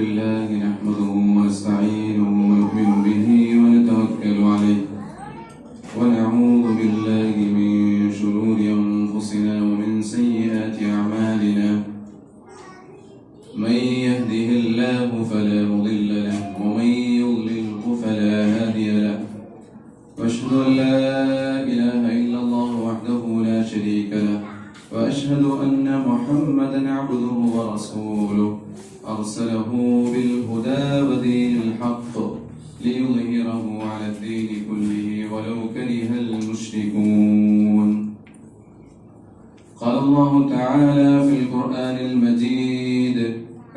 لله نحمده ولو كره المشركون قال الله تعالى في القرآن المجيد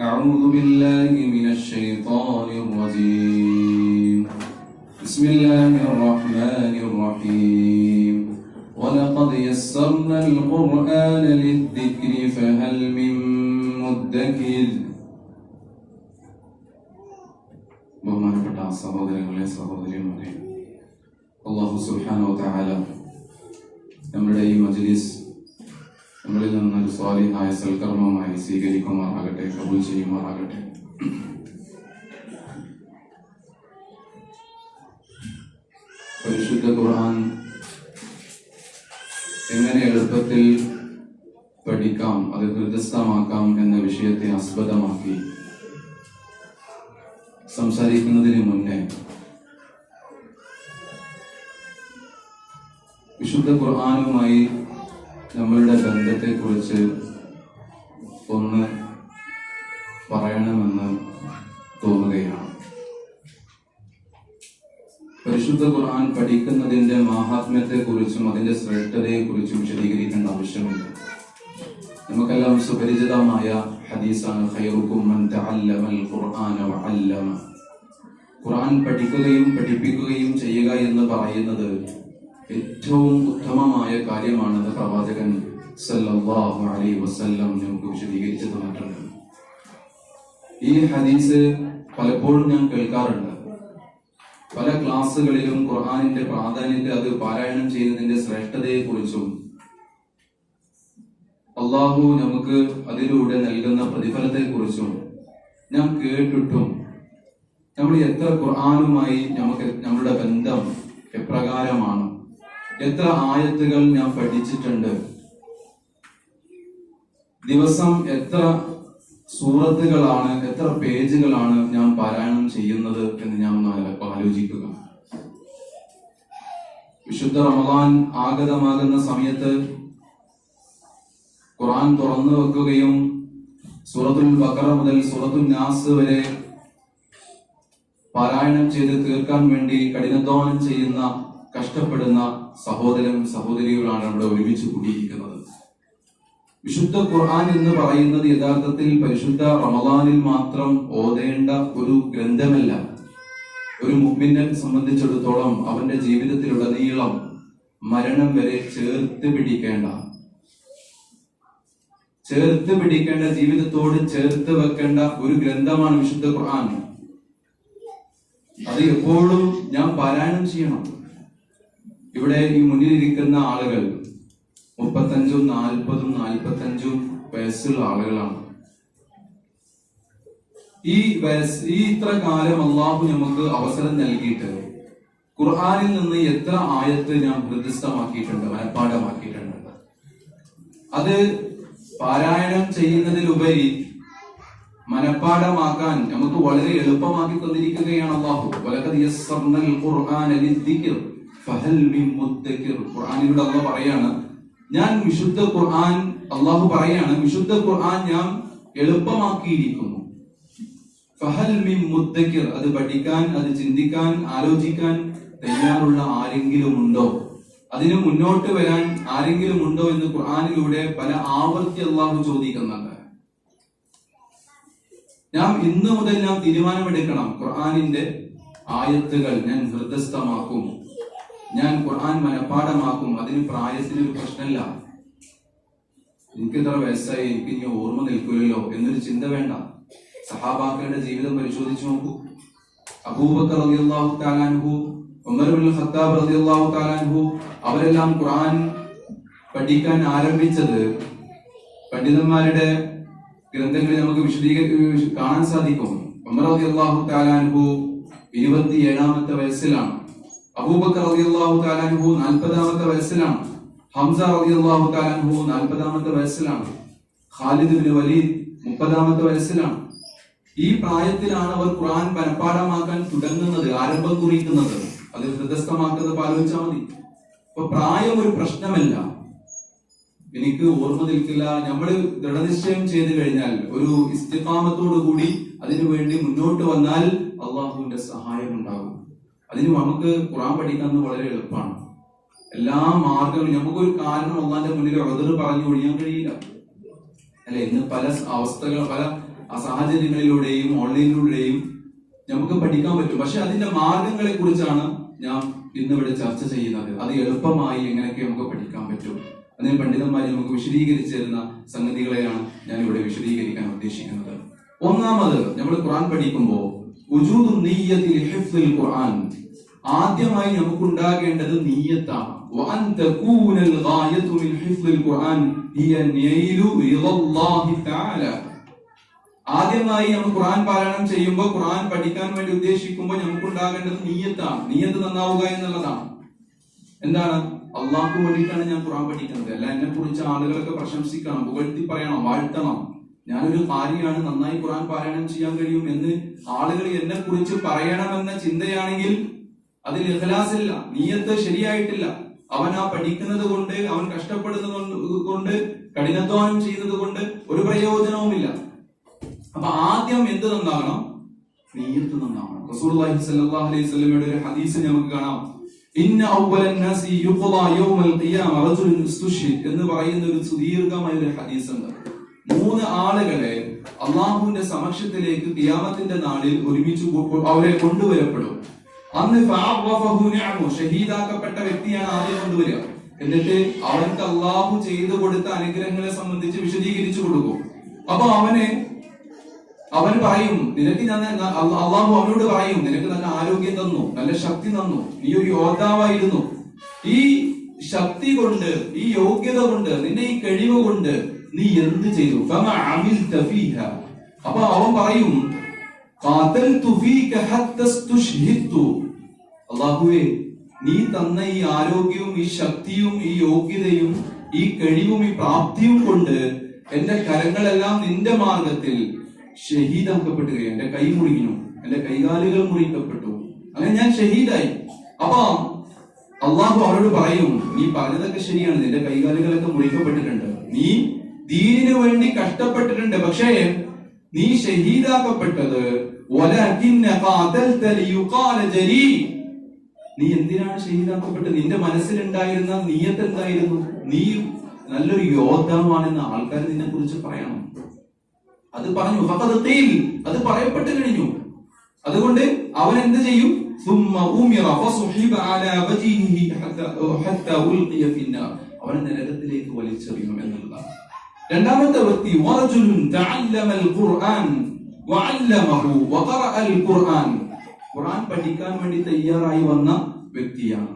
أعوذ بالله من الشيطان الرجيم بسم الله الرحمن الرحيم ولقد يسرنا القرآن للذكر فهل من مدكر ബഹുമാനപ്പെട്ട സഹോദരങ്ങളെ സഹോദരിമാരെ അള്ളാഹു സുൽഹാനോ തആല നമ്മുടെ ഈ മജ്ലിസ് നമ്മളിൽ നിന്നൊരു സ്വാധീനമായ സൽക്കർമ്മമായി സ്വീകരിക്കുമാറാകട്ടെ കബൂൽ ചെയ്യുമാറാകട്ടെ. പരിശുദ്ധ ഖുർആൻ എങ്ങനെ എളുപ്പത്തിൽ പഠിക്കാം അത് ഹൃദയസ്ഥമാക്കാം എന്ന വിഷയത്തെ ആസ്പദമാക്കി സംസാരിക്കുന്നതിന് മുന്നേ വിശുദ്ധ ഖുർആാനുമായി നമ്മളുടെ ബന്ധത്തെക്കുറിച്ച് ഒന്ന് പറയണമെന്ന് തോന്നുകയാണ്. പരിശുദ്ധ ഖുർആൻ പഠിക്കുന്നതിന്റെ മാഹാത്മ്യത്തെക്കുറിച്ചും അതിന്റെ ശ്രേഷ്ഠതയെക്കുറിച്ചും വിശദീകരിക്കേണ്ട ആവശ്യമില്ല നമുക്കെല്ലാം സുപരിചിതമായ ഹദീസാണ് ഖുർആൻ പഠിക്കുകയും പഠിപ്പിക്കുകയും ചെയ്യുക എന്ന് പറയുന്നത് ഏറ്റവും ഉത്തമമായ കാര്യമാണെന്ന് പ്രവാചകൻ സല്ലല്ലാഹു അലൈഹി വസല്ലം നമുക്ക് വിശദീകരിച്ചു തന്നിട്ടുണ്ട്. ഈ ഹദീസ് പലപ്പോഴും ഞാൻ കേൾക്കാറുണ്ട്. പല ക്ലാസ്സുകളിലും ഖുർആനിന്റെ പ്രാധാന്യത്തെ അത് പാരായണം ചെയ്യുന്നതിന്റെ ശ്രേഷ്ഠതയെ കുറിച്ചും അള്ളാഹു നമുക്ക് അതിലൂടെ നൽകുന്ന പ്രതിഫലത്തെ കുറിച്ചും ഞാൻ കേട്ടിട്ടും നമ്മൾ എത്ര ഖുർആാനുമായി നമുക്ക് നമ്മുടെ ബന്ധം എപ്രകാരമാണ് എത്ര ആയത്തുകൾ ഞാൻ പഠിച്ചിട്ടുണ്ട്? ദിവസം എത്ര സൂറത്തുകളാണ് എത്ര പേജുകളാണ് ഞാൻ പാരായണം ചെയ്യുന്നത് എന്ന് ഞാൻ ഒന്ന് ആലോചിക്കുക. വിശുദ്ധ റമദാൻ ആഗതമാകുന്ന സമയത്ത് ഖുറാൻ തുറന്നു വെക്കുകയും സൂറത്തുൽ ബക്കറ മുതൽ സൂറത്തുൽ നാസ് വരെ പാരായണം ചെയ്ത് തീർക്കാൻ വേണ്ടി കഠിനാധ്വാനം ചെയ്യുന്ന കഷ്ടപ്പെടുന്ന സഹോദരൻ സഹോദരികളാണ് ഇവിടെ ഒരുമിച്ച് കൂടിയിരിക്കുന്നത്. വിശുദ്ധ ഖുർആൻ എന്ന് പറയുന്നത് യഥാർത്ഥത്തിൽ പരിശുദ്ധ റമദാനിൽ മാത്രം ഓതേണ്ട ഒരു ഗ്രന്ഥമല്ല. ഒരു മുഗ്മിനെ സംബന്ധിച്ചിടത്തോളം അവന്റെ ജീവിതത്തിലുടനീളം മരണം വരെ ചേർത്ത് പിടിക്കേണ്ട. ചേർത്ത് പിടിക്കേണ്ട ജീവിതത്തോട് ചേർത്ത് വെക്കേണ്ട ഒരു ഗ്രന്ഥമാണ് വിശുദ്ധ ഖുർആൻ. അത് എപ്പോഴും ഞാൻ പാരായണം ചെയ്യണം. ഇവിടെ ഈ മുന്നിലിരിക്കുന്ന ആളുകൾ മുപ്പത്തഞ്ചും നാൽപ്പതും നാൽപ്പത്തഞ്ചും വയസ്സുള്ള ആളുകളാണ്. ഈ വയസ്സ് ഈ ഇത്ര കാലം അള്ളാഹു നമുക്ക് അവസരം നൽകിയിട്ട് ഖുർആനിൽ നിന്ന് എത്ര ആയത്ത് ഞാൻ ഹൃദയസ്ഥമാക്കിയിട്ടുണ്ട് മനഃപ്പാഠമാക്കിയിട്ടുണ്ട് അത് പാരായണം ചെയ്യുന്നതിലുപരി മനഃപ്പാഠമാക്കാൻ നമുക്ക് വളരെ എളുപ്പമാക്കി തന്നിരിക്കുകയാണ് അള്ളാഹു. ഖുർആനിലൂടെ അള്ളാഹു പറയാണ്. ഞാൻ വിശുദ്ധ ഖുർആൻ അള്ളാഹു പറയാണ്. വിശുദ്ധ ഖുർആൻ ഞാൻ എളുപ്പമാക്കിയിരിക്കുന്നു. ഫഹൽ മിൻ മുദ്ദക്കിർ. അത് പഠിക്കാൻ അത് ചിന്തിക്കാൻ ആലോചിക്കാൻ തയ്യാറുള്ള ആരെങ്കിലും ഉണ്ടോ? അതിന് മുന്നോട്ട് വരാൻ ആരെങ്കിലും ഉണ്ടോ എന്ന് ഖുർആാനിലൂടെ പല ആവർത്തി അള്ളാഹു ചോദിക്കുന്നുണ്ട്. ഞാൻ ഇന്ന് മുതൽ ഞാൻ തീരുമാനമെടുക്കണം. ഖുർആാനിന്റെ ആയത്തുകൾ ഞാൻ ഹൃദയസ്ഥമാക്കും ഞാൻ ഖുർആൻ മനഃപ്പാടമാക്കും അതിന് പ്രായത്തിന് ഒരു പ്രശ്നമല്ല. എനിക്ക് ഇത്ര വയസ്സായി എനിക്ക് ഇനി ഓർമ്മ നിൽക്കില്ലല്ലോ എന്നൊരു ചിന്ത വേണ്ട. സഹാബാക്കളുടെ ജീവിതം പരിശോധിച്ചു നോക്കൂ. അബൂബക്കർ റളിയല്ലാഹു തആല അൻഹു ഉമർ ബിൻ ഖത്താബ് റളിയല്ലാഹു തആല അൻഹു അവരെല്ലാം ഖുർആൻ പഠിക്കാൻ ആരംഭിച്ചത് പണ്ഡിതന്മാരുടെ ഗ്രന്ഥങ്ങളിൽ നമുക്ക് വിശദീകരിക്കാൻ കാണാൻ സാധിക്കും. ഉമർ റളിയല്ലാഹു തആലാൻഹു ഇരുപത്തി ഏഴാമത്തെ വയസ്സിലാണ്. അബൂബക്കർ റളിയല്ലാഹു നാൽപ്പതാമത്തെ വയസ്സിലാണ്. ഹംസ റളിയല്ലാഹു തആലാൻഹു നാൽപ്പതാമത്തെ വയസ്സിലാണ്. ഖാലിദ് വലീദ് മുപ്പതാമത്തെ വയസ്സിലാണ്. ഈ പ്രായത്തിലാണ് അവർ ഖുർആൻ മനഃപ്പാടമാക്കാൻ തുടങ്ങുന്നത് ആരംഭം കുറിക്കുന്നത്. അത് ഹൃദയസ്ഥമാക്കുന്നത് ആലോചിച്ചാൽ മതി. അപ്പൊ പ്രായം ഒരു പ്രശ്നമല്ല. എനിക്ക് ഓർമ്മ നിൽക്കില്ല. നമ്മൾ ദൃഢനിശ്ചയം ചെയ്തു കഴിഞ്ഞാൽ ഒരു ഇസ്തിഫാമത്തോടു കൂടി അതിനു വേണ്ടി മുന്നോട്ട് വന്നാൽ അള്ളാഹുവിന്റെ സഹായം ഉണ്ടാകും. അതിന് നമുക്ക് ഖുറാൻ പഠിക്കുന്നത് വളരെ എളുപ്പമാണ്. എല്ലാ മാർഗങ്ങളും നമുക്കൊരു കാരണം ഒന്നാന്റെ മുന്നിൽ ഉറതർ പറഞ്ഞു ഒഴിയാൻ കഴിയില്ല. അല്ലെ? ഇന്ന് പല അവസ്ഥകൾ പല സാഹചര്യങ്ങളിലൂടെയും ഓൺലൈനിലൂടെയും നമുക്ക് പഠിക്കാൻ പറ്റും. പക്ഷെ അതിന്റെ മാർഗങ്ങളെ കുറിച്ചാണ് ഞാൻ ഇന്നിവിടെ ചർച്ച ചെയ്യുന്നത്. അത് എളുപ്പമായി എങ്ങനെയൊക്കെ നമുക്ക് പഠിക്കാൻ പറ്റും. അതിന് പണ്ഡിതന്മാർ നമുക്ക് വിശദീകരിച്ചു തരുന്ന സംഗതികളെയാണ് ഞാൻ ഇവിടെ വിശദീകരിക്കാൻ ഉദ്ദേശിക്കുന്നത്. ഒന്നാമത് നമ്മൾ ഖുറാൻ പഠിക്കുമ്പോൾ ഖുർആൻ ആദ്യമായി നമുക്ക് ഉണ്ടാകേണ്ടത് നീയത്താണ് وأن تكون الغاية من حفظ القرآن هي نيل رضا الله تعالى ആദ്യമായി നമ്മൾ ഖുർആൻ പാരായണം ചെയ്യുമ്പോൾ ഖുർആൻ പഠിക്കാൻ വേണ്ടി ഉദ്ദേശിക്കുമ്പോൾ നമുക്ക് ഉണ്ടാകേണ്ടത് നീയത്താണ് നീയത്ത് നന്നാവുക എന്നുള്ളതാണ് എന്താണ് അള്ളാഹ്ക്ക് വേണ്ടിയിട്ടാണ് ഞാൻ ഖുർആൻ പഠിക്കുന്നത് അല്ല എന്നെ കുറിച്ച് ആളുകളൊക്കെ പ്രശംസിക്കണം പുകഴ്ത്തി പറയണം വാഴ്ത്തണം ഞാനൊരു കാരിയാണ് നന്നായി ഖുർആൻ പാരായണം ചെയ്യാൻ കഴിയും എന്ന് ആളുകൾ എന്നെ കുറിച്ച് പറയണമെന്ന ചിന്തയാണെങ്കിൽ അതിൽ ഇഖലാസില്ല നീയത്ത് ശരിയായിട്ടില്ല. അവൻ ആ പഠിക്കുന്നത് കൊണ്ട് അവൻ കഷ്ടപ്പെടുന്നത് കൊണ്ട് കഠിനാധ്വാനം ചെയ്യുന്നത് കൊണ്ട് ഒരു പ്രയോജനവുമില്ല. അപ്പൊ ആദ്യം എന്ത് നന്നാകണം നീയത്ത് റസൂലുള്ളാഹി സ്വല്ലല്ലാഹു അലൈഹി വസല്ലമയുടെ ഒരു ഹദീസ് നമുക്ക് കാണാം. ഇന്ന എന്ന് പറയുന്ന ഒരു സുദീർഘമായ ഒരു ഹദീസ് ഉണ്ട് മൂന്ന് ആളുകളെ അള്ളാഹുവിന്റെ സമക്ഷത്തിലേക്ക് തിയാമത്തിന്റെ നാളിൽ ഒരുമിച്ച് അവരെ കൊണ്ടുവരപ്പെടും. അന്ന് ഷഹീദാക്കപ്പെട്ട വ്യക്തിയാണ് ആദ്യം കൊണ്ടുവരിക. എന്നിട്ട് അവൻക്ക് അള്ളാഹു ചെയ്തു കൊടുത്ത അനുഗ്രഹങ്ങളെ സംബന്ധിച്ച് വിശദീകരിച്ചു കൊടുക്കും. അപ്പൊ അവനെ അവൻ പറയും നിനക്ക് ഞാൻ അള്ളാഹു അവനോട് പറയും നിനക്ക് നല്ല ആരോഗ്യം തന്നു നല്ല ശക്തി തന്നു നീ ഒരു യോദ്ധാവായിരുന്നു. ഈ ശക്തി കൊണ്ട് ഈ യോഗ്യത കൊണ്ട് നിന്നെ ഈ കഴിവ് കൊണ്ട് നീ എന്ത് ചെയ്തു. അപ്പൊ അവൻ പറയും. അള്ളാഹുവേ നീ തന്ന ഈ ആരോഗ്യവും ഈ ശക്തിയും ഈ യോഗ്യതയും ഈ കഴിവും ഈ പ്രാപ്തിയും കൊണ്ട് എന്റെ കരങ്ങളെല്ലാം നിന്റെ മാർഗത്തിൽ ഷഹീദാക്കപ്പെട്ടുകയും എന്റെ കൈ മുറിഞ്ഞു എന്റെ കൈകാലുകൾ മുറിക്കപ്പെട്ടു അങ്ങനെ ഞാൻ ഷഹീദായി അപ്പൊ അള്ളാഹു അവരോട് പറയും നീ പറഞ്ഞതൊക്കെ ശരിയാണ് നിന്റെ കൈകാലുകളൊക്കെ മുറിക്കപ്പെട്ടിട്ടുണ്ട് നീ ദീനിനു വേണ്ടി കഷ്ടപ്പെട്ടിട്ടുണ്ട്. പക്ഷേ നീ ഷഹീദാക്കപ്പെട്ടത് നീ എന്തിനാണ് ഷഹീദാക്കപ്പെട്ടത് നിന്റെ മനസ്സിലുണ്ടായിരുന്ന നീയത്ത് എന്തായിരുന്നു? നീ നല്ലൊരു യോദ്ധാവാണെന്ന് ആൾക്കാർ നിന്നെ കുറിച്ച് പറയണം. അത് പറഞ്ഞു. അത് പറയപ്പെട്ട് കഴിഞ്ഞു. അതുകൊണ്ട് അവൻ എന്ത് ചെയ്യും അവൻ നരകത്തിലേക്ക് വലിച്ചെറിയും എന്നുള്ളതാണ്. രണ്ടാമത്തെ വ്യക്തി വറജുലുൻ തഅല്ലമൽ ഖുർആൻ വഅല്ലമഹു ഖുർആൻ ഖുർആൻ പഠിക്കാൻ വേണ്ടി തയ്യാറായി വന്ന വ്യക്തിയാണ്.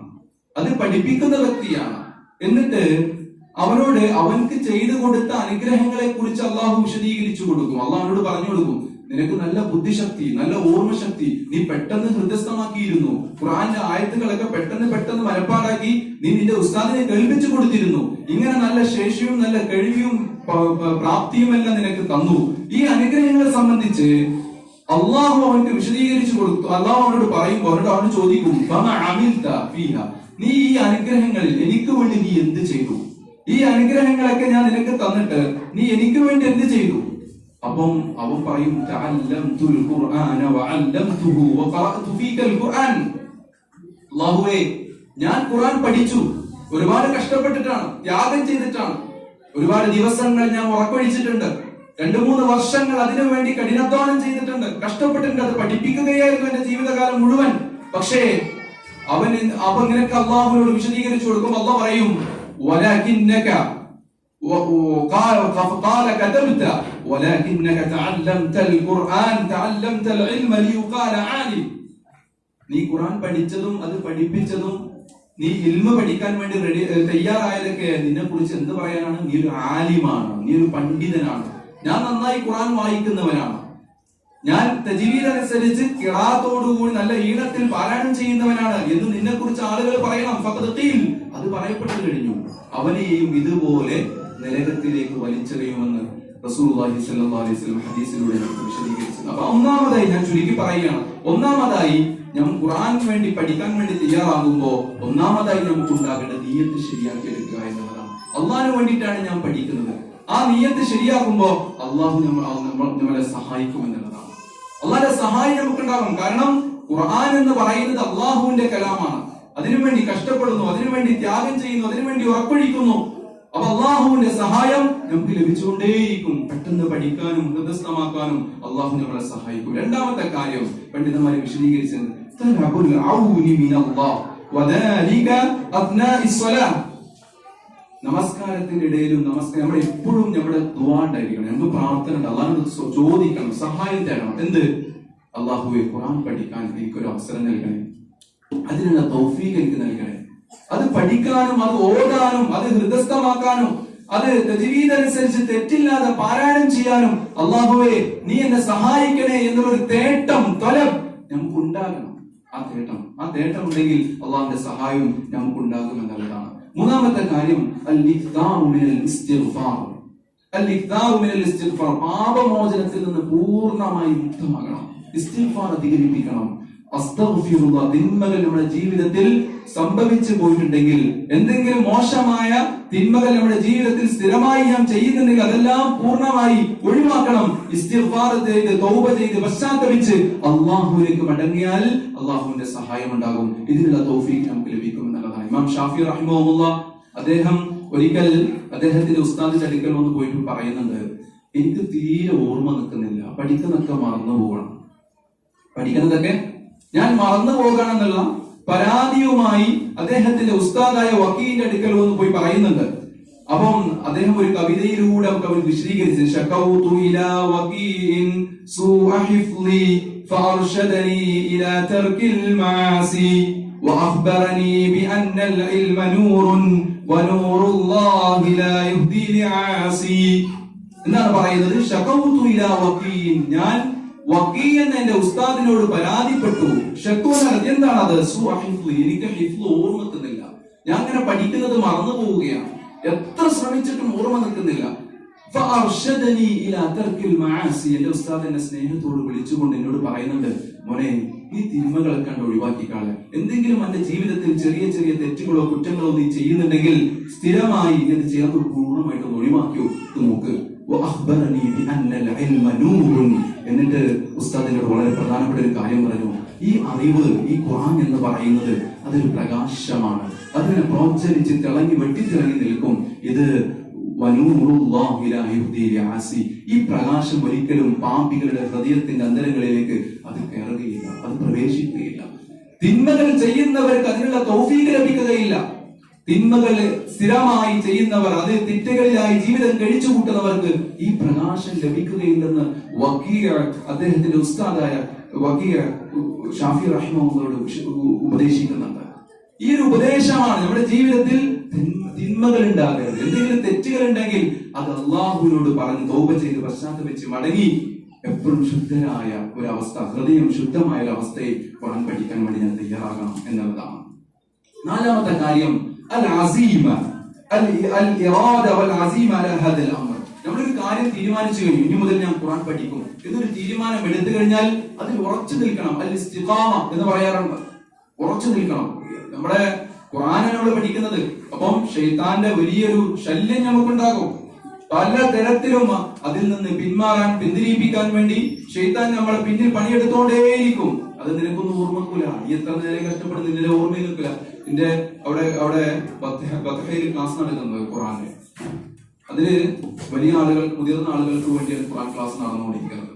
അത് പഠിപ്പിക്കുന്ന വ്യക്തിയാണ്. എന്നിട്ട് അവനോട് അവൻക്ക് ചെയ്തു കൊടുത്ത അനുഗ്രഹങ്ങളെ കുറിച്ച് അള്ളാഹു വിശദീകരിച്ചു കൊടുക്കും. അള്ളാഹുനോട് പറഞ്ഞു കൊടുക്കും നിനക്ക് നല്ല ബുദ്ധിശക്തി നല്ല ഓർമ്മശക്തി. നീ പെട്ടെന്ന് ഹൃദയസ്ഥമാക്കിയിരുന്നു. ഖുറാന്റെ ആയത്തുകളൊക്കെ പെട്ടെന്ന് പെട്ടെന്ന് മനപ്പാടാക്കി നീ നിന്റെ ഉസ്താദിനെ കേൾപ്പിച്ചു കൊടുത്തിരുന്നു. ഇങ്ങനെ നല്ല ശേഷിയും നല്ല കഴിവും പ- പ- പ്രാപ്തിയും എല്ലാം നിനക്ക് തന്നു. ഈ അനുഗ്രഹങ്ങളെ സംബന്ധിച്ച് അള്ളാഹു അവനക്ക് വിശദീകരിച്ചു കൊടുത്തു. അള്ളാഹു അവനോട് പറയുമ്പോൾ അവനോട് അവന് ചോദിക്കും? നീ ഈ അനുഗ്രഹങ്ങളിൽ എനിക്ക് വേണ്ടി നീ എന്ത് ചെയ്തു? ഈ അനുഗ്രഹങ്ങളൊക്കെ ഞാൻ നിനക്ക് തന്നിട്ട് നീ എനിക്ക് വേണ്ടി എന്ത് ചെയ്തു? അപ്പം അവൻ പറയും "തഅല്ലംതുൽ ഖുർആന അള്ളാഹുവേ ഞാൻ ഖുർആൻ പഠിച്ചു. ഒരുപാട് കഷ്ടപ്പെട്ടിട്ടാണ് ത്യാഗം ചെയ്തിട്ടാണ്. ഒരുപാട് ദിവസങ്ങൾ ഞാൻ ഉറക്കൊഴിച്ചിട്ടുണ്ട് രണ്ടു മൂന്ന് വർഷങ്ങൾ അതിനു വേണ്ടി കഠിനാധ്വാനം ചെയ്തിട്ടുണ്ട്. കഷ്ടപ്പെട്ടിട്ടുണ്ട് അത് പഠിപ്പിക്കുകയായിരുന്നു എന്റെ ജീവിതകാലം മുഴുവൻ. പക്ഷേ അവൻ അവൻ നിനക്ക് അള്ളാഹുവിനോട് വിശദീകരിച്ചു കൊടുക്കും അള്ളാഹ് പറയും "വലാകിന്നക و- وقال قال كتبت ولكنك تعلمت القرآن تعلمت العلم ليقال عالم നീ ഖുറാൻ പഠിച്ചതും അത് പഠിപ്പിച്ചതും നീ ഇൽമ പഠിക്കാൻ വേണ്ടി റെഡി തയ്യാറായതൊക്കെ നിന്നെ കുറിച്ച് എന്ത് പറയാനാണ് നീ ഒരു ആലിമാണ് നീ ഒരു പണ്ഡിതനാണ് ഞാൻ നന്നായി ഖുർആൻ വായിക്കുന്നവനാണ് ഞാൻ തജീവീദ് അനുസരിച്ച് കിറാത്തോടുകൂടി നല്ല ഈണത്തിൽ പാരായണം ചെയ്യുന്നവനാണ് എന്ന് നിന്നെ കുറിച്ച് ആളുകൾ പറയണം ഫഖദ് ഖീൽ. അത് പറയപ്പെട്ടു കഴിഞ്ഞു അവനെയും ഇതുപോലെ നരകത്തിലേക്ക് വലിച്ചെറിയുമെന്ന് ഹദീസിലൂടെ നമുക്ക് വിശദീകരിച്ചത്. അപ്പൊ ഒന്നാമതായി ഞാൻ ചുരുക്കി പറയുകയാണ്. ഒന്നാമതായി ഞാൻ ഖുർആൻ വേണ്ടി പഠിക്കാൻ വേണ്ടി തയ്യാറാകുമ്പോൾ ഒന്നാമതായി നമുക്ക് ഉണ്ടാകേണ്ട നീയത്ത് ശരിയാക്കി എടുക്കുക എന്നുള്ളതാണ് അള്ളാഹിന് വേണ്ടിയിട്ടാണ് ഞാൻ പഠിക്കുന്നത്. ആ നീയത്ത് ശരിയാകുമ്പോൾ അള്ളാഹു നമ്മൾ- നമ്മളെ സഹായിക്കും എന്നുള്ളതാണ്. അള്ളാഹിന്റെ സഹായം നമുക്കുണ്ടാകും കാരണം ഖുർആൻ എന്ന് പറയുന്നത് അള്ളാഹുവിന്റെ കലാമാണ്. അതിനുവേണ്ടി കഷ്ടപ്പെടുന്നു അതിനുവേണ്ടി ത്യാഗം ചെയ്യുന്നു അതിനുവേണ്ടി ഉറപ്പൊഴിക്കുന്നു. അപ്പൊ അള്ളാഹുവിന്റെ സഹായം നമുക്ക് ലഭിച്ചുകൊണ്ടേയിരിക്കും. പെട്ടെന്ന് പഠിക്കാനും ഹൃദയസ്ഥമാക്കാനും അള്ളാഹു നമ്മളെ സഹായിക്കും. രണ്ടാമത്തെ കാര്യം പണ്ഡിതന്മാരെ വിശദീകരിച്ചത് നമസ്കാരത്തിന്റെ ഇടയിലും നമസ്കാരം നമ്മൾ എപ്പോഴും നമ്മുടെ ദുവാണ്ടായിരിക്കണം നമുക്ക് പ്രാർത്ഥന അള്ളാഹിനോട് ചോദിക്കണം. സഹായം തരണം എന്ത്? അള്ളാഹുവെ ഖുറാൻ പഠിക്കാൻ എനിക്കൊരു അവസരം നൽകണേ. അതിനുള്ള തൗഫീഖ് എനിക്ക് നൽകണേ. അത് പഠിക്കാനും അത് ഓടാനും അത് ഹൃദയസ്ഥമാക്കാനും അത് അനുസരിച്ച് തെറ്റില്ലാതെ പാരായണം ചെയ്യാനും അള്ളാഹുവെ നീ എന്നെ സഹായിക്കണേ എന്നുള്ളൊരു തേട്ടം തലം നമുക്ക് ഉണ്ടാകണം ആ തേട്ടം ആ തേട്ടം ഉണ്ടെങ്കിൽ അള്ളാഹുന്റെ സഹായവും നമുക്ക് ഉണ്ടാകും എന്നുള്ളതാണ്. മൂന്നാമത്തെ കാര്യം പാപമോചനത്തിൽ നിന്ന് പൂർണമായി മുക്തമാകണം. ഇസ്തിഗ്ഫാർ അധികരിപ്പിക്കണം. തിന്മകൾ നമ്മുടെ ജീവിതത്തിൽ സംഭവിച്ചു പോയിട്ടുണ്ടെങ്കിൽ എന്തെങ്കിലും മോശമായ തിന്മകൾ നമ്മുടെ ജീവിതത്തിൽ സ്ഥിരമായി ഞാൻ ചെയ്യുന്നുണ്ടെങ്കിൽ അതെല്ലാം പൂർണമായി ഒഴിവാക്കണം. ചെയ്ത് തൗബ ചെയ്ത് പശ്ചാത്തപിച്ച് അള്ളാഹുവിലേക്ക് മടങ്ങിയാൽ അള്ളാഹുവിന്റെ സഹായം ഉണ്ടാകും. ഇതിനുള്ള തൗഫീഖ് നമുക്ക് ലഭിക്കും എന്നുള്ളതാണ്. ഇമാം ഷാഫി റഹിമുള്ള അദ്ദേഹം ഒരിക്കൽ അദ്ദേഹത്തിന്റെ ഉസ്താദിന്റെ അടുക്കൽ വന്ന് പോയിട്ട് പറയുന്നുണ്ട് എനിക്ക് തീരെ ഓർമ്മ നിൽക്കുന്നില്ല. പഠിക്കുന്നൊക്കെ മറന്നു പോകണം പഠിക്കുന്നതൊക്കെ ഞാൻ മറന്നു പോകണമെന്നുള്ള പരാതിയുമായി അദ്ദേഹത്തിന്റെ ഉസ്താദായ വക്കീലിന്റെ അടുക്കൽ വന്ന് പോയി പറയുന്നുണ്ട് അപ്പം അദ്ദേഹം ഒരു കവിതയിലൂടെ നമുക്ക് അവർ വിശദീകരിച്ചു ശകൗതു ഇലാ വകീഇൻ സൂഅ ഹിഫ്ളി فأرشدني إلى ترك المعاصي وأخبرني بأن العلم نور ونور الله لا يهدي لعاصي എന്താണ് പറയുന്നത് ശകൗതു ഇലാ വക്കീൻ ഞാൻ വക്കീ എന്ന എന്റെ ഉസ്താദിനോട് പരാതിപ്പെട്ടു. ഷക്കൂന എന്താണ് അത്. എനിക്ക് ഹിഫ്ല് ഓർമ്മക്കുന്നില്ല ഞാൻ അങ്ങനെ പഠിക്കുന്നത് മറന്നു പോവുകയാണ്. എത്ര ശ്രമിച്ചിട്ടും ഓർമ്മ നിൽക്കുന്നില്ല. എന്റെ ഉസ്താദ് എന്നെ സ്നേഹത്തോട് വിളിച്ചുകൊണ്ട് എന്നോട് പറയുന്നുണ്ട് മോനെ ഈ തിന്മകളൊക്കെ കണ്ട് ഒഴിവാക്കിക്കാളെ. എന്തെങ്കിലും എന്റെ ജീവിതത്തിൽ ചെറിയ ചെറിയ തെറ്റുകളോ കുറ്റങ്ങളോ നീ ചെയ്യുന്നുണ്ടെങ്കിൽ സ്ഥിരമായി ഇത് ചേർത്ത് പൂർണമായിട്ട് ഒന്ന് ഒഴിവാക്കിയോ? നോക്ക്. എന്നിട്ട് ഉസ്താദിനോട് വളരെ പ്രധാനപ്പെട്ട ഒരു കാര്യം പറഞ്ഞു. ഈ അറിവ് ഈ ഖുർആൻ എന്ന് പറയുന്നത് അതൊരു പ്രകാശമാണ്. അതിനെ പ്രോത്സാഹിച്ച് തിളങ്ങി വെട്ടിത്തിളങ്ങി നിൽക്കും. ഇത്. ഈ പ്രകാശം ഒരിക്കലും പാമ്പികളുടെ ഹൃദയത്തിന്റെ അന്തരങ്ങളിലേക്ക് അത് കയറുകയില്ല അത് പ്രവേശിക്കുകയില്ല. തിന്മകൾ ചെയ്യുന്നവർക്ക് അതിനുള്ള തൗഫീഖ് ലഭിക്കുകയില്ല. തിന്മകൾ സ്ഥിരമായി ചെയ്യുന്നവർ അത് തെറ്റുകളിലായി ജീവിതം കഴിച്ചു കൂട്ടുന്നവർക്ക് ഈ പ്രകാശം ലഭിക്കുകയില്ലെന്ന് വക്കീയ അദ്ദേഹത്തിന്റെ ഉസ്താദായ വക്കീയ ഷാഫി റഹിമോട് ഉപദേശിക്കുന്നുണ്ട്. ഈ ഒരു ഉപദേശമാണ് നമ്മുടെ ജീവിതത്തിൽ തിന്മ- തിന്മകൾ ഉണ്ടാകരുത്. എന്തെങ്കിലും തെറ്റുകൾ ഉണ്ടെങ്കിൽ അത് അള്ളാഹുവിനോട് പറഞ്ഞ് തോപ ചെയ്ത് പശ്ചാത്തപിച്ച് മടങ്ങി എപ്പോഴും ശുദ്ധരായ ഒരു അവസ്ഥ ഹൃദയം ശുദ്ധമായ ഒരു അവസ്ഥയെ പഠിക്കാൻ വേണ്ടി ഞാൻ തയ്യാറാകണം എന്നുള്ളതാണ്. നാലാമത്തെ കാര്യം അൽ അസീമ അൽ അൽ ഇറാദ വൽ അസീമ അല ഹദൽ അമർ നമ്മളൊരു കാര്യം തീരുമാനിച്ചു കഴിഞ്ഞു. ഇനി മുതൽ ഞാൻ ഖുർആൻ പഠിക്കും. എന്നൊരു തീരുമാനം എടുത്തു കഴിഞ്ഞാൽ അതിൽ ഉറച്ചു നിൽക്കണം. അൽ ഇസ്തിഖാമ എന്ന് പറയാറുണ്ട്. ഉറച്ചു നിൽക്കണം. നമ്മുടെ ഖുർആനാണ് നമ്മൾ പഠിക്കുന്നത്. അപ്പം ഷെയ്ത്താന്റെ വലിയൊരു ശല്യം നമുക്കുണ്ടാകും. പല തരത്തിലും അതിൽ നിന്ന് പിന്മാറാൻ പിന്തിരിപ്പിക്കാൻ വേണ്ടി ഷെയ്ത്താൻ നമ്മളെ പിന്നിൽ പണിയെടുത്തോണ്ടേയിരിക്കും. അത് നിനക്കൊന്നും ഓർമ്മക്കൂല. നീ എത്ര നേരം കഷ്ടപ്പെടുന്നു നിന്റെ ഓർമ്മയിൽ നിൽക്കില്ല നിന്റെ അവിടെ അവിടെ ബത്തഹയിൽ ക്ലാസ് നടക്കുന്നത് ഖുറാന്റെ അതിന് വലിയ ആളുകൾ മുതിർന്ന ആളുകൾക്ക് വേണ്ടിയാണ് ഖുറാൻ ക്ലാസ് നടന്നുകൊണ്ടിരിക്കുന്നത്.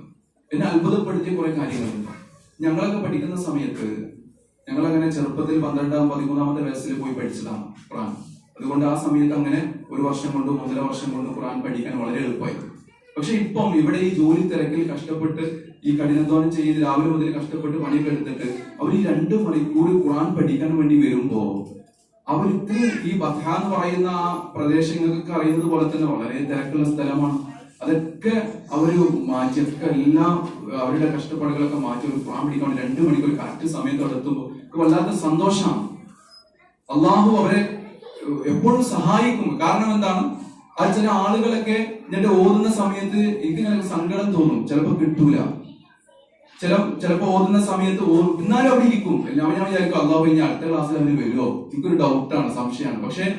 എന്നെ അത്ഭുതപ്പെടുത്തിയ കുറെ കാര്യങ്ങളുണ്ട്. ഞങ്ങളൊക്കെ പഠിക്കുന്ന സമയത്ത് ഞങ്ങളങ്ങനെ ചെറുപ്പത്തിൽ പന്ത്രണ്ടാം പതിമൂന്നാമത്തെ വയസ്സിൽ പോയി പഠിച്ചതാണ് ഖുറാൻ അതുകൊണ്ട് ആ സമയത്ത് അങ്ങനെ ഒരു വർഷം കൊണ്ട് ഒന്നര വർഷം കൊണ്ട് ഖുറാൻ പഠിക്കാൻ വളരെ എളുപ്പമായി. പക്ഷെ ഇപ്പം ഇവിടെ ഈ ജോലി തിരക്കിൽ കഷ്ടപ്പെട്ട് ഈ കഠിനാധ്വാനം ചെയ്ത് രാവിലെ മുതൽ കഷ്ടപ്പെട്ട് പണിയൊക്കെ എടുത്തിട്ട് അവർ ഈ രണ്ട് മണിക്കൂർ ഖുറാൻ പഠിക്കാൻ വേണ്ടി വരുമ്പോ അവർക്ക് ഈ ബഥ എന്ന് പറയുന്ന ആ പ്രദേശങ്ങൾക്കൊക്കെ അറിയുന്നത് പോലെ തന്നെ വളരെ തിരക്കുള്ള സ്ഥലമാണ്. അതൊക്കെ അവർ മാറ്റി അതൊക്കെ അവരുടെ കഷ്ടപ്പാടുകളൊക്കെ മാറ്റി ഒരു ഖുറാൻ പഠിക്കാൻ രണ്ട് മണിക്കൂർ കറക്റ്റ് സമയത്തോടെ എത്തുമ്പോൾ വല്ലാത്ത സന്തോഷമാണ്. അള്ളാഹു അവരെ എപ്പോഴും സഹായിക്കും. കാരണം എന്താണ്? ആ ചില ആളുകളൊക്കെ എന്നിട്ട് ഓതുന്ന സമയത്ത് എനിക്ക് സങ്കടം തോന്നും. ചിലപ്പോ കിട്ടൂല. ചില ചിലപ്പോ ഓതുന്ന സമയത്ത് ഓ- എന്നാലും അവിടെ ഇരിക്കും. ഞാൻ ഞാൻ വിചാരിക്കും അള്ളാഹു ഇനി അടുത്ത ക്ലാസ്സിൽ അവന് വരുമോ എനിക്കൊരു ഡൗട്ടാണ് സംശയമാണ്. പക്ഷെ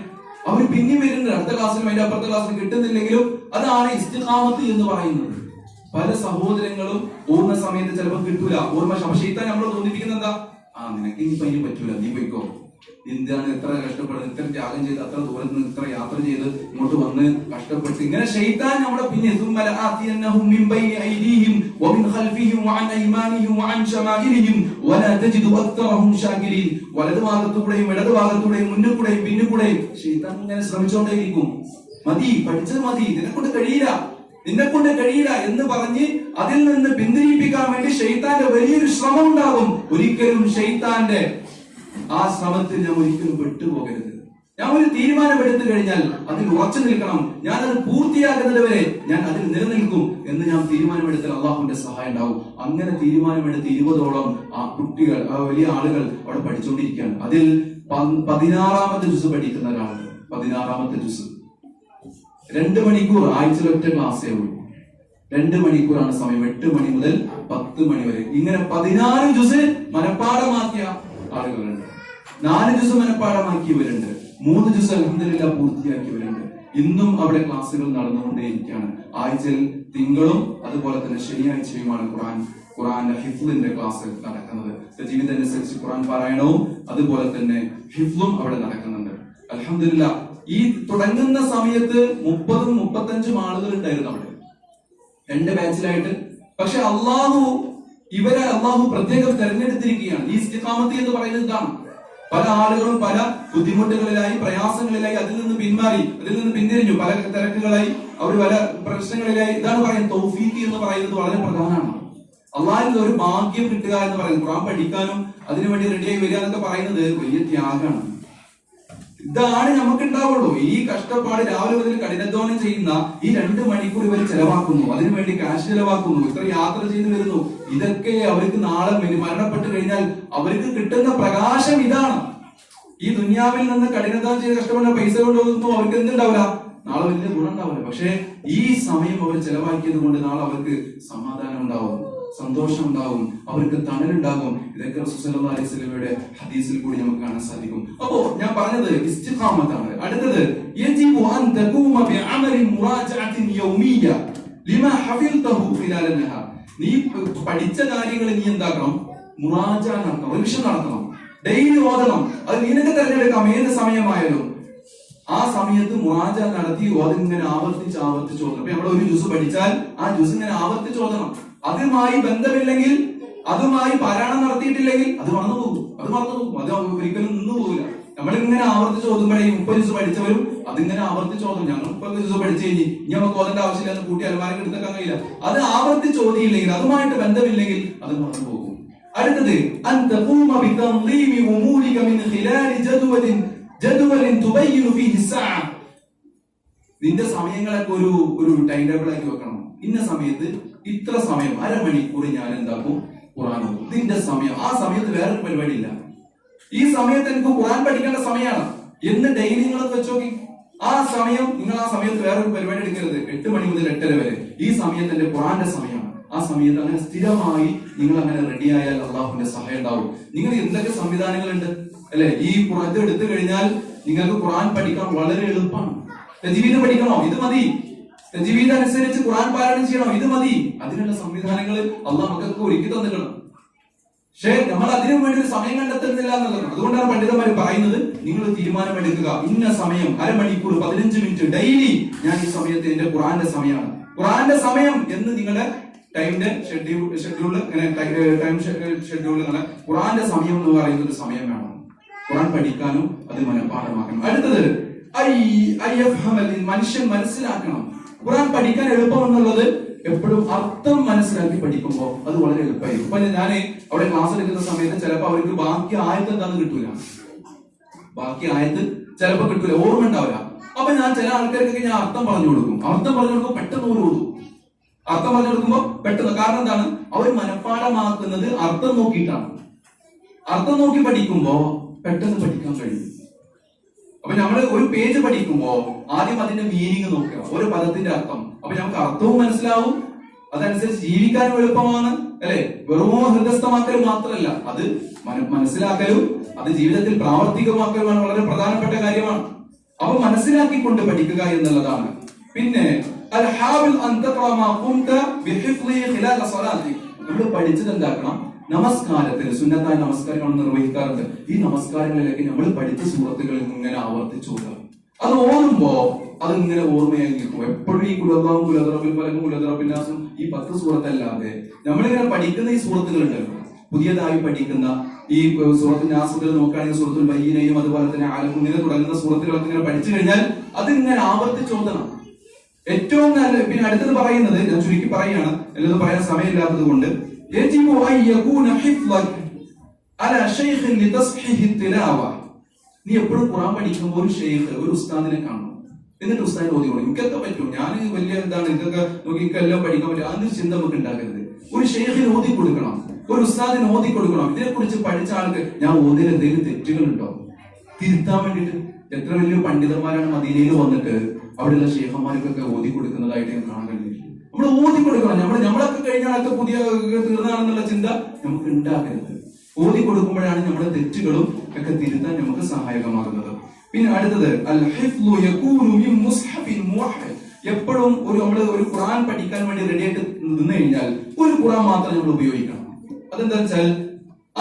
അവർ പിന്നെ വരുന്നുണ്ട്. അടുത്ത ക്ലാസ്സിലും അതിന്റെ അപ്പുറത്തെ ക്ലാസ്സിലും കിട്ടുന്നില്ലെങ്കിലും അതാണ് ഇസ്തിഹാമത്ത് എന്ന് പറയുന്നത്. പല സഹോദരങ്ങളും ഓർമ്മ സമയത്ത് ചിലപ്പോൾ കിട്ടൂല. ഓർമ്മ ശംശയിത്താൻ നമ്മൾ തോന്നിപ്പിക്കുന്നത് എന്താ? ആ നിനക്ക് ഇനി പറ്റൂല. നീ പോയിക്കോ. എന്താണ് എത്ര കഷ്ടപ്പെടുന്നത് ഇത്ര ത്യാഗം ചെയ്ത് അത്ര ദൂരത്ത് നിന്ന് ഇത്ര യാത്ര ചെയ്ത് ഇങ്ങോട്ട് വന്ന് കഷ്ടപ്പെട്ട് ഇങ്ങനെ ഷെയ്താൻ നമ്മുടെ പിന്നെ വലതുഭാഗത്തൂടെയും ഭാഗത്തുകൂടെയും ഭാഗത്തൂടെയും മുന്നിൽ കൂടെയും പിന്നിൽ കൂടെയും ഷെയ്താൻ ഇങ്ങനെ ശ്രമിച്ചുകൊണ്ടേയിരിക്കും മതി പഠിച്ചത് മതി ഇതിനെ കൊണ്ട് കഴിയില്ല നിന്നെ കൊണ്ട് കഴിയില്ല എന്ന് പറഞ്ഞ് അതിൽ നിന്ന് പിന്തിരിപ്പിക്കാൻ വേണ്ടി ഷെയ്ത്താന്റെ വലിയൊരു ശ്രമം ഉണ്ടാകും ഒരിക്കലും ഷെയ്ത്താന്റെ ആ ശ്രമത്തിൽ ഞാൻ ഒരിക്കലും പെട്ടുപോകരുത്. ഞാൻ ഒരു തീരുമാനമെടുത്തു കഴിഞ്ഞാൽ അതിൽ ഉറച്ചു നിൽക്കണം. ഞാൻ അത് പൂർത്തിയാക്കുന്നത് വരെ ഞാൻ അതിൽ നിലനിൽക്കും എന്ന് ഞാൻ തീരുമാനമെടുത്താൽ അള്ളാഹുവിന്റെ സഹായം ഉണ്ടാവും. അങ്ങനെ തീരുമാനമെടുത്ത് ഇരുപതോളം ആ കുട്ടികൾ ആ വലിയ ആളുകൾ അവിടെ പഠിച്ചുകൊണ്ടിരിക്കുകയാണ്. അതിൽ പതിനാറാമത്തെ ജ്യൂസ് പഠിക്കുന്ന ഒരാളുണ്ട്. പതിനാറാമത്തെ ജ്യൂസ് രണ്ട് മണിക്കൂർ ആഴ്ചയിലൊറ്റ ക്ലാസ്സേ ഉള്ളൂ. രണ്ട് മണിക്കൂറാണ് സമയം. എട്ട് മണി മുതൽ പത്ത് മണി വരെ. ഇങ്ങനെ പതിനാറ് ജ്യൂസ് മനഃപ്പാടമാക്കിയ ആളുകളുണ്ട് നാല് ദിവസം മനപ്പാടമാക്കിയവരുണ്ട് മൂന്ന് ദിവസം അലഹദില്ല പൂർത്തിയാക്കിയവരുണ്ട്. ഇന്നും അവിടെ ക്ലാസ്സുകൾ നടന്നുകൊണ്ടേയിരിക്കുകയാണ്. ആഴ്ചയിൽ തിങ്കളും അതുപോലെ തന്നെ ശനിയാഴ്ചയുമാണ് ഖുറാൻ ഖുറാന്റെ ഹിഫ്ലിന്റെ ക്ലാസ് നടക്കുന്നത്. ജീവിതമനുസരിച്ച് ഖുറാൻ പാരായണവും അതുപോലെ തന്നെ ഹിഫ്ലും അവിടെ നടക്കുന്നുണ്ട്. അലഹമില്ല ഈ തുടങ്ങുന്ന സമയത്ത് മുപ്പതും മുപ്പത്തഞ്ചും ആളുകൾ ഉണ്ടായിരുന്നു അവിടെ. രണ്ട് ബാച്ചിലായിട്ട് പക്ഷെ അള്ളാഹു ഇവരെ അള്ളാഹു പ്രത്യേകം തെരഞ്ഞെടുത്തിരിക്കുകയാണ്. ഈ സ്ഥിതാമത്തി എന്ന് പറയുന്നത് ഇതാണ്. പല ആളുകളും പല ബുദ്ധിമുട്ടുകളിലായി പ്രയാസങ്ങളിലായി അതിൽ നിന്ന് പിന്മാറി അതിൽ നിന്ന് പിന്തിരിഞ്ഞു. പല തിരക്കുകളായി അവർ പല പ്രശ്നങ്ങളിലായി. ഇതാണ് പറയുന്നത് തൗഫീഖ് എന്ന് പറയുന്നത് വളരെ പ്രധാനമാണ്. അള്ളാഹിൽ ഒരു ഭാഗ്യം കിട്ടുക എന്ന് പറയുന്നത് ഖുറാൻ പഠിക്കാനും അതിനുവേണ്ടി റെഡിയായി വരിക എന്നൊക്കെ പറയുന്നത് വലിയ ത്യാഗമാണ്. ഇതാണ് നമുക്ക് ഉണ്ടാവുള്ളൂ ഈ കഷ്ടപ്പാട് രാവിലെ മുതൽ കഠിനാധ്വാനം ചെയ്യുന്ന ഈ രണ്ട് മണിക്കൂർ ഇവർ ചെലവാക്കുന്നു. അതിനുവേണ്ടി കാശ് ചെലവാക്കുന്നു. ഇത്ര യാത്ര ചെയ്തു വരുന്നു. ഇതൊക്കെ അവർക്ക് നാളെ മരി- മരണപ്പെട്ട് കഴിഞ്ഞാൽ അവർക്ക് കിട്ടുന്ന പ്രകാശം ഇതാണ്. ഈ ദുന്യാവിൽ നിന്ന് കഠിനാധ്വാനം ചെയ്ത് കഷ്ടപ്പെട്ട പൈസ കൊണ്ടുപോകുന്നു അവർക്ക് എന്തുണ്ടാവില്ല? നാളെ വലിയ ഗുണം ഉണ്ടാവില്ല. പക്ഷേ ഈ സമയം അവർ ചെലവാക്കിയത് കൊണ്ട് നാളെ അവർക്ക് സമാധാനം ഉണ്ടാവും സന്തോഷം ഉണ്ടാകും അവർക്ക് തണലുണ്ടാകും. ഇതൊക്കെ റസൂലുള്ളാഹി അലൈഹി വസല്ലമയുടെ ഹദീസിൽ കൂടി നമുക്ക് കാണാൻ സാധിക്കും. അപ്പോ ഞാൻ പറഞ്ഞത് ഇസ്തിഖാമത്താണ്. അടുത്തത് യജിബു അൻ തഖൂമ ബിഅമലി മുറാജഅത്തിൻ യൗമിയ്യ ലിമാ ഹഫിൽതഹു ഖിലാല നഹാർ. നീ പഠിച്ച കാര്യങ്ങൾ നീ എന്താക്കണം? മുറാജ നടത്തണം റിവിഷൻ നടത്തണം. ഡെയിലി ഓതണം. അത് നിനക്ക് തിരഞ്ഞെടുക്കാം ഏത് സമയമായാലും. ആ സമയത്ത് മുറാജ നടത്തി അതിങ്ങനെ ആവർത്തിച്ച് ആവർത്തിച്ച് ഓതണം. അപ്പൊ നമ്മൾ ഒരു ജ്യൂസ് പഠിച്ചാൽ ആ ജ്യൂസ് ഇങ്ങനെ ആവർത്തിച്ച് ഓതണം. അതുമായി ബന്ധമില്ലെങ്കിൽ അതുമായി പാരായണം നടത്തിയിട്ടില്ലെങ്കിൽ അത് മറന്നു പോകും. അത് മറന്നു പോകും. അത് ഒരിക്കലും നിന്നു പോകില്ല നമ്മളിങ്ങനെ ആവർത്തിച്ച് ഓതുമ്പോഴേ മുപ്പത് ദിവസം പഠിച്ചവരും അതിങ്ങനെ ആവർത്തിച്ച് ഓതും ഞങ്ങൾ മുപ്പത് ദിവസം പഠിച്ചു കഴിഞ്ഞ് ഇനി നമുക്ക് ഓതേണ്ട ആവശ്യമില്ല എന്ന് കൂട്ടി അലമാരക്ക് എടുത്തേക്കാൻ കഴിയില്ല അത് ആവർത്തിച്ച് ഓതിയില്ലെങ്കിൽ അതുമായിട്ട് ബന്ധമില്ലെങ്കിൽ അത് മറന്നു പോകും. അടുത്തത് നിന്റെ സമയങ്ങളൊക്കെ ഒരു ഒരു ടൈം ടേബിൾ ആക്കി വെക്കണം. ഇന്ന സമയത്ത് ഇത്ര സമയം അരമണിക്കൂർ ഞാൻ എന്താക്കും ഖുറാൻ ഓതും. ഇതിന്റെ സമയം ആ സമയത്ത് വേറൊരു പരിപാടിയില്ല. ഈ സമയത്ത് എനിക്ക് ഖുറാൻ പഠിക്കേണ്ട സമയമാണ് എന്ന് ഡെയിലി നിങ്ങൾ വെച്ചോക്കി ആ സമയം നിങ്ങൾ ആ സമയത്ത് വേറൊരു പരിപാടി എടുക്കരുത്. എട്ട് മണി മുതൽ എട്ടര വരെ. ഈ സമയത്ത് എന്റെ ഖുറാന്റെ സമയമാണ്. ആ സമയത്ത് അങ്ങനെ സ്ഥിരമായി നിങ്ങൾ അങ്ങനെ റെഡിയായാൽ അള്ളാഹുവിന്റെ സഹായം ഉണ്ടാവും. നിങ്ങൾ എന്തൊക്കെ സംവിധാനങ്ങളുണ്ട്? അല്ലെ? ഈ ഖുറാൻ എടുത്തു കഴിഞ്ഞാൽ നിങ്ങൾക്ക് ഖുറാൻ പഠിക്കാൻ വളരെ എളുപ്പമാണ്. തജീവീദ് പഠിക്കണോ? ഇത് മതി. തജീവീദ് അനുസരിച്ച് ഖുറാൻ പാരായണം ചെയ്യണം. ഇത് മതി. അതിനുള്ള സംവിധാനങ്ങൾ അള്ളാഹ് മക്കൾക്ക് ഒരുക്കി തന്നിട്ടുണ്ട്. പക്ഷേ നമ്മൾ അതിനു വേണ്ടി ഒരു സമയം കണ്ടെത്തുന്നില്ല എന്നുള്ളത് അതുകൊണ്ടാണ് പണ്ഡിതന്മാർ പറയുന്നത് നിങ്ങൾ തീരുമാനമെടുക്കുക. ഇന്ന സമയം അരമണിക്കൂർ പതിനഞ്ച് മിനിറ്റ് ഡെയിലി ഞാൻ ഈ സമയത്ത് എന്റെ ഖുറാന്റെ സമയമാണ്. ഖുറാന്റെ സമയം എന്ന് നിങ്ങളുടെ ടൈമിന്റെ ഷെഡ്യൂൾ ഷെഡ്യൂൾ ടൈം ഷെഡ്യൂൾ ഖുറാന്റെ സമയം എന്ന് പറയുന്ന ഒരു സമയം വേണം. ഖുറാൻ പഠിക്കാനും അത് മനഃപാഠമാക്കണം. അടുത്തത് മനുഷ്യൻ മനസ്സിലാക്കണം. ഖുറാൻ പഠിക്കാൻ എളുപ്പമെന്നുള്ളത് എപ്പോഴും അർത്ഥം മനസ്സിലാക്കി പഠിക്കുമ്പോൾ അത് വളരെ എളുപ്പമായിരിക്കും. ഇപ്പൊ ഞാൻ അവിടെ ക്ലാസ് എടുക്കുന്ന സമയത്ത് ചിലപ്പോൾ അവർക്ക് ബാക്കി ആയത്ത് എന്താന്ന് കിട്ടൂല. ബാക്കി ആയത്ത് ചിലപ്പോൾ കിട്ടൂല ഓർമ്മ ഉണ്ടാവില്ല. അപ്പൊ ഞാൻ ചില ആൾക്കാർക്കൊക്കെ ഞാൻ അർത്ഥം പറഞ്ഞു കൊടുക്കും. അർത്ഥം പറഞ്ഞു കൊടുക്കുമ്പോൾ പെട്ടെന്ന് ഓടും അർത്ഥം പറഞ്ഞു കൊടുക്കുമ്പോൾ പെട്ടെന്ന് കാരണം എന്താണ്? അവർ മനഃപ്പാടമാക്കുന്നത് അർത്ഥം നോക്കിയിട്ടാണ്. അർത്ഥം നോക്കി പഠിക്കുമ്പോൾ പെട്ടെന്ന് പഠിക്കാൻ കഴിയും. അപ്പൊ നമ്മൾ ഒരു പേജ് പഠിക്കുമ്പോ ആദ്യം അതിന്റെ മീനിങ് നോക്കുക. ഒരു പദത്തിന്റെ അർത്ഥം. അപ്പൊ നമുക്ക് അർത്ഥവും മനസ്സിലാവും. അതനുസരിച്ച് ജീവിക്കാനും എളുപ്പമാണ് അല്ലെ? വെറുമോ ഹൃദയസ്ഥമാക്കൽ മാത്രമല്ല. അത് മനസ്സിലാക്കലും അത് ജീവിതത്തിൽ പ്രാവർത്തികമാക്കലുമാണ് വളരെ പ്രധാനപ്പെട്ട കാര്യമാണ്. അപ്പൊ മനസ്സിലാക്കിക്കൊണ്ട് പഠിക്കുക എന്നുള്ളതാണ്. പിന്നെ നമ്മൾ പഠിച്ചത് എന്താക്കണം? നമസ്കാരത്തിന് സുന്നത്തായ നമസ്കാരങ്ങൾ നിർവഹിക്കാറുണ്ട്. ഈ നമസ്കാരങ്ങളിലേക്ക് നമ്മൾ പഠിച്ച സുഹൃത്തുക്കൾ ഇങ്ങനെ ആവർത്തിച്ചു കൊടുക്കുക അത് ഓർമ്മോ അത് ഇങ്ങനെ ഓർമ്മയായി നിൽക്കും എപ്പോഴും ഈ കുലതാവും കുലതറബിൽ പലകും കുലതറബിന്നാസും ഈ പത്ത് സുഹൃത്തല്ലാതെ നമ്മളിങ്ങനെ പഠിക്കുന്ന ഈ സുഹൃത്തുക്കളുണ്ടല്ലോ പുതിയതായി പഠിക്കുന്ന ഈ സുഹൃത്തിന്റെ ആസുകൾ നോക്കുകയാണെങ്കിൽ സുഹൃത്തുൽ ബയ്യനെയും അതുപോലെ തന്നെ ആലക്കും ഇങ്ങനെ തുടങ്ങുന്ന സുഹൃത്തുക്കളൊക്കെ ഇങ്ങനെ പഠിച്ചു കഴിഞ്ഞാൽ അതിങ്ങനെ ആവർത്തിച്ചോദണം ഏറ്റവും നല്ല പിന്നെ അടുത്തത് പറയുന്നത് ഞാൻ ചുരുക്കി പറയുകയാണ് എല്ലാം പറയാൻ സമയമില്ലാത്തത് കൊണ്ട് يجب أن يكون حفظك على شيخ لتصحيح التلاوة നീ എപ്പോഴും ഖുറാൻ പഠിക്കുമ്പോൾ ഒരു ഷെയ്ഖ് ഒരു ഉസ്താദിനെ കാണണം. എന്നിട്ട് ഉസ്താദിനെ ഓതി കൊടുക്കും എനിക്കൊക്കെ പറ്റും ഞാൻ വലിയ എന്താണ് ഇതൊക്കെ നോക്കി എല്ലാം പഠിക്കാൻ പറ്റും അതൊരു ചിന്ത നമുക്ക് ഉണ്ടാക്കരുത്. ഒരു ഷെയ്ഖിന് ഓതി കൊടുക്കണം. ഒരു ഉസ്താദിന് ഓതി കൊടുക്കണം. ഇതിനെ കുറിച്ച് പഠിച്ച ആൾക്ക് ഞാൻ ഓതിൽ എന്തെങ്കിലും തെറ്റുകളുണ്ടോ? തിരുത്താൻ വേണ്ടിയിട്ട് എത്ര വലിയ പണ്ഡിതന്മാരാണ് മദീനയിൽ വന്നിട്ട് അവിടെയുള്ള ഷെയ്ഖന്മാർക്കൊക്കെ ഓതി കൊടുക്കുന്നതായിട്ട് ഞാൻ കാണാൻ നമ്മൾ ഓതി കൊടുക്കണം. നമ്മൾ നമ്മളൊക്കെ കഴിഞ്ഞ ആൾക്ക് പുതിയ തീർന്നാണെന്നുള്ള ചിന്ത നമുക്ക് ഉണ്ടാക്കരുത്. ഓതി കൊടുക്കുമ്പോഴാണ് നമ്മുടെ തെറ്റുകളും ഒക്കെ തിരുത്താൻ നമുക്ക് സഹായകമാകുന്നത്. പിന്നെ അടുത്തത് എപ്പോഴും ഒരു നമ്മൾ ഒരു ഖുറാൻ പഠിക്കാൻ വേണ്ടി റെഡി ആയിട്ട് നിന്ന് കഴിഞ്ഞാൽ ഒരു ഖുറാൻ മാത്രം നമ്മൾ ഉപയോഗിക്കണം. അതെന്താ വെച്ചാൽ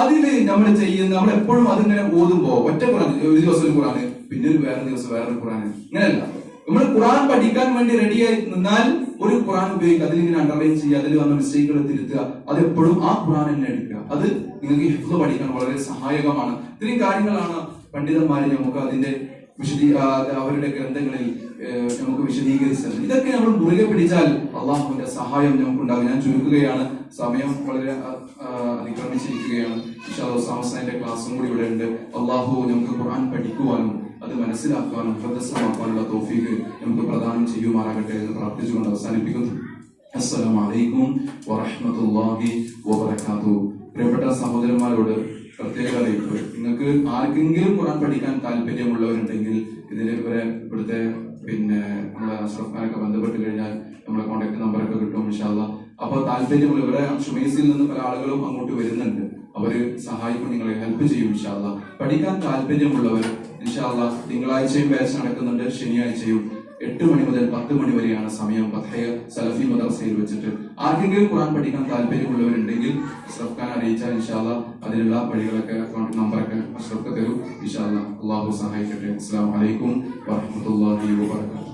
അതിൽ നമ്മൾ ചെയ്യുന്ന നമ്മൾ എപ്പോഴും അതിങ്ങനെ ഓതുമ്പോ ഒറ്റ ഖുറാൻ ഒരു ദിവസം ഒരു ഖുറാന് പിന്നെ ഒരു വേറെ ദിവസം വേറൊരു ഖുറാന് ഇങ്ങനെയല്ല. നമ്മൾ ഖുറാൻ പഠിക്കാൻ വേണ്ടി റെഡിയായി നിന്നാൽ ഒരു ഖുറാൻ ഉപയോഗിക്കുക. അതിൽ ഇങ്ങനെ അണ്ടർലൈൻ ചെയ്യുക അതിൽ വന്ന മിസ്റ്റേക്കുകൾ തിരുത്തുക. അത് എപ്പോഴും ആ ഖുറാൻ തന്നെ എടുക്കുക. അത് നിങ്ങൾക്ക് ഹിഫ്ദ് പഠിക്കാൻ വളരെ സഹായകമാണ്. ഇത്രയും കാര്യങ്ങളാണ് പണ്ഡിതന്മാർ നമുക്ക് അതിന്റെ വിശദീ അവരുടെ ഗ്രന്ഥങ്ങളിൽ നമുക്ക് വിശദീകരിച്ചത്. ഇതൊക്കെ നമ്മൾ മുറുകെ പിടിച്ചാൽ അള്ളാഹുവിന്റെ സഹായം നമുക്ക് ഉണ്ടാകും ഞാൻ ചുരുക്കുകയാണ്. സമയം വളരെ അതിക്രമിച്ചിരിക്കുകയാണ്. ക്ലാസ്സും കൂടി ഇവിടെ ഉണ്ട്. അള്ളാഹു നമുക്ക് ഖുർആൻ പഠിക്കുവാനും അത് മനസ്സിലാക്കുവാനും ഹൃദയസ്ഥമാക്കാനുള്ള തോഫീക്ക് നമുക്ക് പ്രദാനം ചെയ്യുമാറാകട്ടെ എന്ന് പ്രാർത്ഥിച്ചുകൊണ്ട് അവസാനിപ്പിക്കുന്നു. അസ്സലാമു അലൈക്കും വറഹ്മത്തുള്ളാഹി വബറകാതുഹു. പ്രിയപ്പെട്ട സഹോദരന്മാരോട് പ്രത്യേക അറിയിപ്പ്. നിങ്ങൾക്ക് ആർക്കെങ്കിലും ഖുർആൻ പഠിക്കാൻ താല്പര്യമുള്ളവരുണ്ടെങ്കിൽ ഇതിലേവരെ ഇവിടുത്തെ പിന്നെ നമ്മളെ അഷ്റഫ് ഖാനൊക്കെ ബന്ധപ്പെട്ട് കഴിഞ്ഞാൽ നമ്മളെ കോൺടാക്ട് നമ്പറൊക്കെ കിട്ടും ഇൻഷാല്ല അപ്പോൾ താല്പര്യമുള്ള ഇവരെ ഷുമേസിൽ നിന്ന് പല ആളുകളും അങ്ങോട്ട് വരുന്നുണ്ട്. അവർ സഹായിക്കും നിങ്ങളെ ഹെൽപ്പ് ചെയ്യും ഇൻഷാല്ല പഠിക്കാൻ താല്പര്യമുള്ളവർ ഇൻഷാല്ല തിങ്കളാഴ്ചയും ബാച്ച് നടക്കുന്നുണ്ട് ശനിയാഴ്ചയും എട്ട് മണി മുതൽ പത്ത് മണി വരെയാണ് സമയം. പത്തയ സലഫി മദർസയിൽ വെച്ചിട്ട് ആർക്കെങ്കിലും ഖുറാൻ പഠിക്കാൻ താല്പര്യമുള്ളവരുണ്ടെങ്കിൽ സർക്കാർ അറിയിച്ചാൽ ഇൻഷാല്ല അതിനുള്ള വഴികളൊക്കെ അക്കൗണ്ട് നമ്പറൊക്കെ അഷ്റഫ് തരും. ഇൻഷാല്ല അള്ളാഹു സഹായിക്കട്ടെ. അസ്സാം വലൈക്കും വാഹമത്തല്ലാഹി വാബർക്കാത്തു